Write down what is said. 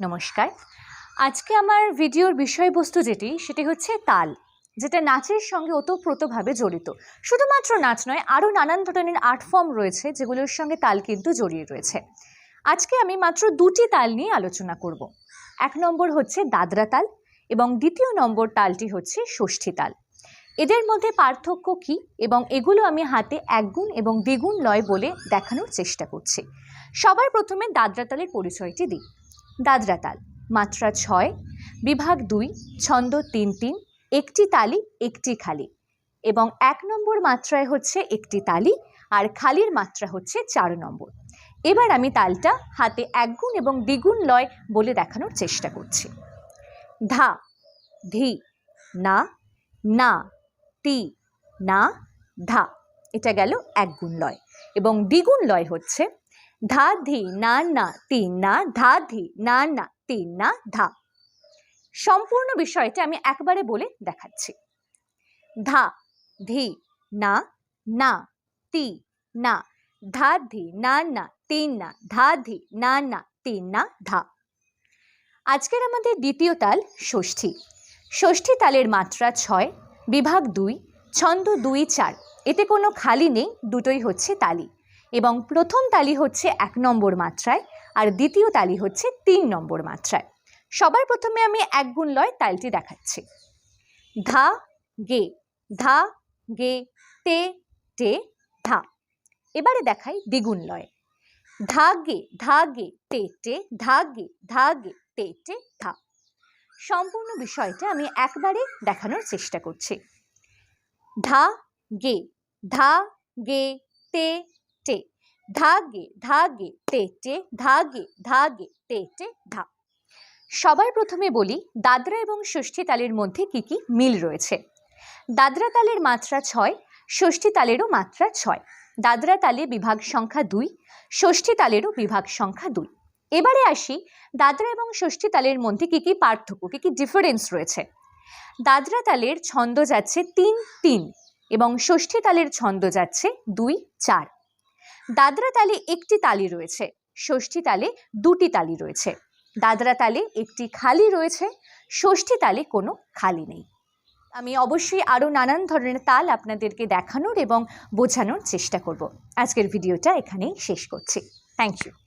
নমস্কার। আজকে আমার ভিডিওর বিষয়বস্তু যেটি, সেটি হচ্ছে তাল, যেটা নাচের সঙ্গে ওতপ্রোতভাবে জড়িত। শুধুমাত্র নাচ নয়, আরও নানান ধরনের আর্ট ফর্ম রয়েছে, যেগুলোর সঙ্গে তাল কিন্তু জড়িয়ে রয়েছে। আজকে আমি মাত্র দুটি তাল নিয়ে আলোচনা করব। এক নম্বর হচ্ছে দাদরা তাল এবং দ্বিতীয় নম্বর তালটি হচ্ছে ষষ্ঠী তাল। এদের মধ্যে পার্থক্য কী এবং এগুলো আমি হাতে একগুণ এবং দ্বিগুণ লয় বলে দেখানোর চেষ্টা করছি। সবার প্রথমে দাদরা তালের পরিচয়টি দিই। দাদরা তাল, মাত্রা ছয়, বিভাগ দুই, ছন্দ তিন তিন, একটি তালি, একটি খালি। এবং এক নম্বর মাত্রায় হচ্ছে একটি তালি আর খালির মাত্রা হচ্ছে চার নম্বর। এবার আমি তালটা হাতে একগুণ এবং দ্বিগুণ লয় বলে দেখানোর চেষ্টা করছি। ধা, ধি, না না, তি, না, ধা, এটা গেল একগুণ লয়। এবং দ্বিগুণ লয় হচ্ছে ধা ধি না না তিন না ধা ধি না না তিন না, ধা। সম্পূর্ণ বিষয়টা আমি একবারে বলে দেখাচ্ছি। ধা, ধি, না না, তি, না। ধা ধি না না তিন না। ধা ধি না না তিন না, ধা। আজকের আমাদের দ্বিতীয় তাল ষষ্ঠী। ষষ্ঠী তালের মাত্রা ছয়, বিভাগ দুই, ছন্দ দুই চার। এতে কোনো খালি নেই, দুটোই হচ্ছে তালি। এবং প্রথম তালি হচ্ছে এক নম্বর মাত্রায় আর দ্বিতীয় তালি হচ্ছে তিন নম্বর মাত্রায়। সবার প্রথমে আমি এক গুণ লয় তালটি দেখাচ্ছি। ধা, গে ধা, গে, তে, টে, ধা। এবারে দেখাই দ্বিগুণ লয়। ধা, গে ধা, গে, তে, টে, ধা, গে ধা, গে, তে, টে, ধা। সম্পূর্ণ বিষয়টা আমি একবারে দেখানোর চেষ্টা করছি। ধা, গে ধা, গে, তে টে ধা গে ধা গে তে টে ধা গে ধা গে তে টে ধা সবার প্রথমে বলি, দাদরা এবং ষষ্ঠী তালের মধ্যে কি কি মিল রয়েছে? দাদরা তালের মাত্রা ছয়, ষষ্ঠী তালেরও মাত্রা ছয়। দাদরা তালে বিভাগ সংখ্যা দুই, ষষ্ঠী তালেরও বিভাগ সংখ্যা দুই। এবারে আসি, দাদরা এবং ষষ্ঠী তালের মধ্যে কি কি পার্থক্য, কি কি ডিফারেন্স রয়েছে? দাদরা তালের ছন্দ যাচ্ছে তিন তিন এবং ষষ্ঠী তালের ছন্দ যাচ্ছে দুই, চার। দাদরা তালে একটি তালি রয়েছে, ষষ্ঠী তালে দুটি তালি রয়েছে। দাদরা তালে একটি খালি রয়েছে, ষষ্ঠী তালে কোনো খালি নেই। আমি অবশ্যই আরও নানান ধরনের তাল আপনাদেরকে দেখানোর এবং বোঝানোর চেষ্টা করব। আজকের ভিডিওটা এখানেই শেষ করছি। Thank you